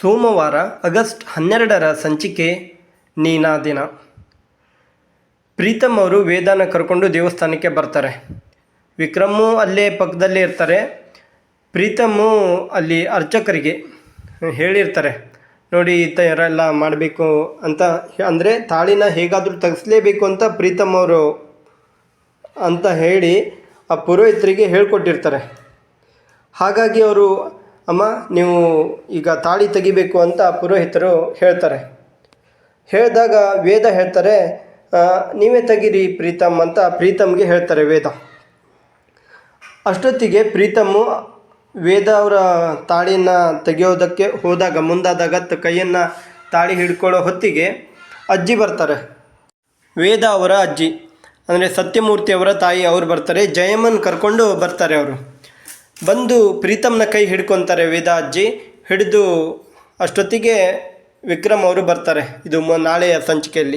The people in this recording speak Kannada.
ಸೋಮವಾರ ಆಗಸ್ಟ್ ಹನ್ನೆರಡರ ಸಂಚಿಕೆ ನೀನಾ ದಿನ. ಪ್ರೀತಮ್ ಅವರು ವೇದಾನ ಕರ್ಕೊಂಡು ದೇವಸ್ಥಾನಕ್ಕೆ ಬರ್ತಾರೆ. ವಿಕ್ರಮು ಅಲ್ಲೇ ಪಕ್ಕದಲ್ಲೇ ಇರ್ತಾರೆ. ಪ್ರೀತಮ್ಮು ಅಲ್ಲಿ ಅರ್ಚಕರಿಗೆ ಹೇಳಿರ್ತಾರೆ, ನೋಡಿ, ಈ ಥರ ಎಲ್ಲ ಮಾಡಬೇಕು ಅಂತ ಅಂದರೆ ತಾಳಿನ ಹೇಗಾದರೂ ತೆಗೆಸಲೇಬೇಕು ಅಂತ ಪ್ರೀತಮ್ ಅವರು ಅಂತ ಹೇಳಿ ಆ ಪುರೋಹಿತರಿಗೆ ಹೇಳ್ಕೊಟ್ಟಿರ್ತಾರೆ. ಹಾಗಾಗಿ ಅವರು ಅಮ್ಮ, ನೀವು ಈಗ ತಾಳಿ ತೆಗಿಬೇಕು ಅಂತ ಪುರೋಹಿತರು ಹೇಳ್ತಾರೆ. ಹೇಳಿದಾಗ ವೇದ ಹೇಳ್ತಾರೆ ನೀವೇ ತೆಗೀರಿ ಪ್ರೀತಮ್ ಅಂತ ಪ್ರೀತಮ್ಗೆ ಹೇಳ್ತಾರೆ ವೇದ. ಅಷ್ಟೊತ್ತಿಗೆ ಪ್ರೀತಮ್ಮು ವೇದ ಅವರ ತಾಳಿಯನ್ನು ತೆಗೆಯೋದಕ್ಕೆ ಹೋದಾಗ, ಮುಂದಾದಾಗ ತ ಕೈಯನ್ನು ತಾಳಿ ಹಿಡ್ಕೊಳ್ಳೋ ಹೊತ್ತಿಗೆ ಅಜ್ಜಿ ಬರ್ತಾರೆ. ವೇದ ಅವರ ಅಜ್ಜಿ, ಅಂದರೆ ಸತ್ಯಮೂರ್ತಿ ಅವರ ತಾಯಿ ಅವರು ಬರ್ತಾರೆ, ಜಯಮ್ಮನ್ ಕರ್ಕೊಂಡು ಬರ್ತಾರೆ ಅವರು. ಬಂದು ಪ್ರೀತಮ್ನ ಕೈ ಹಿಡ್ಕೊತಾರೆ ವೇದ ಅಜ್ಜಿ ಹಿಡಿದು ಅಷ್ಟೊತ್ತಿಗೆ ವಿಕ್ರಮ್ ಅವರು ಬರ್ತಾರೆ. ಇದು ಮ, ನಾಳೆಯ ಸಂಚಿಕೆಯಲ್ಲಿ.